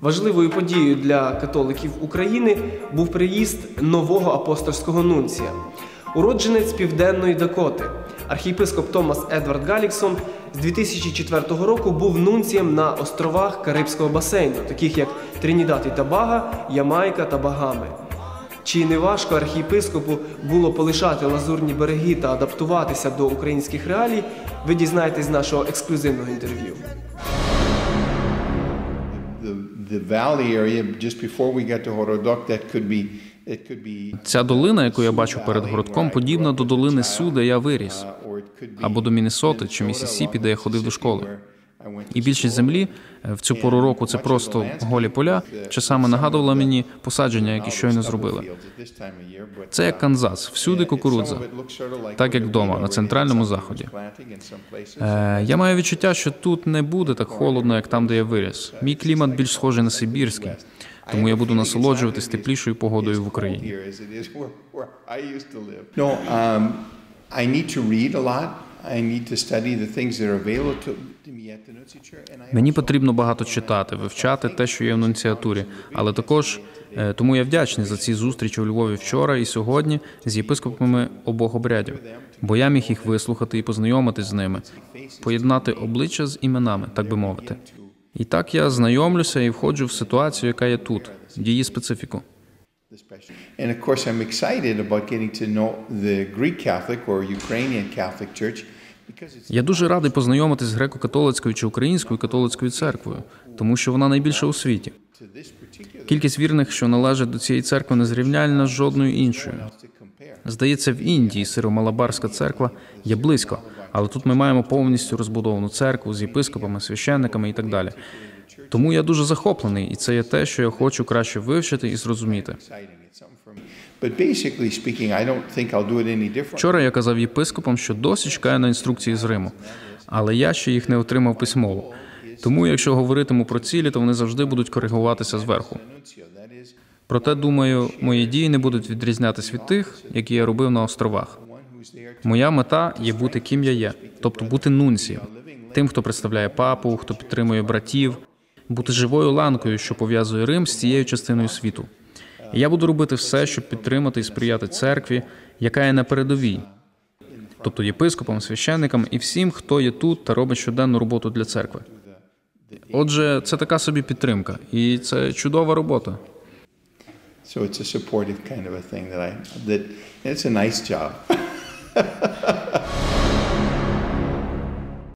Важливою подією для католиків України був приїзд нового апостольського нунція. Уродженець Південної Дакоти, архієпископ Томас Едвард Галіксон з 2004 року був нунцієм на островах Карибського басейну, таких як Тринідад і Табага, Ямайка та Багами. Чи не важко архієпископу було полишати лазурні береги та адаптуватися до українських реалій, ви дізнаєтесь з нашого ексклюзивного інтерв'ю. The the valley area just before we get to Horodok that could be Ця долина, яку я бачу перед городком, подібна до долини Су, де я виріс, uh, або до Міннесоти чи Місісіпі, де я ходив до школи. І більшість землі е, в цю пору року це просто голі поля, часами нагадувала мені посадження, які щойно зробили. Це як Канзас, всюди кукурудза, так як вдома, на центральному заході. Е, Я маю відчуття, що тут не буде так холодно, як там, де я виріс. Мій клімат більш схожий на сибірський, тому я буду насолоджуватись теплішою погодою в Україні. Мені потрібно багато читати, вивчати те, що є в нунціатурі, але також е, тому я вдячний за ці зустрічі у Львові вчора і сьогодні з єпископами обох обрядів, бо я міг їх вислухати і познайомитись з ними, поєднати обличчя з іменами, так би мовити. І так я знайомлюся і входжу в ситуацію, яка є тут, її специфіку. And of course, I'm excited about getting to know the Greek Catholic or Ukrainian Catholic Church Я дуже радий познайомитись з греко-католицькою чи українською католицькою церквою, тому що вона найбільша у світі. Кількість вірних, що належать до цієї церкви, не зрівняльна з жодною іншою. Здається, в Індії сиромалабарська церква є близько, але тут ми маємо повністю розбудовану церкву з єпископами, священниками і так далі. Тому я дуже захоплений, і це є те, що я хочу краще вивчити і зрозуміти. Вчора я казав єпископам, що досі чекаю на інструкції з Риму, але я ще їх не отримав письмово. Тому, якщо говоритиму про цілі, то вони завжди будуть коригуватися зверху. Проте, думаю, мої дії не будуть відрізнятися від тих, які я робив на островах. Моя мета є бути ким я є, тобто бути нунцієм, тим, хто представляє папу, хто підтримує братів, бути живою ланкою, що пов'язує Рим з цією частиною світу. І я буду робити все, щоб підтримати і сприяти церкві, яка є на передовій, тобто єпископам, священникам і всім, хто є тут та робить щоденну роботу для церкви. Отже, це така собі підтримка, і це чудова робота. So it's a supportive kind of a thing that I that it's a nice job. Ha ha ha ha!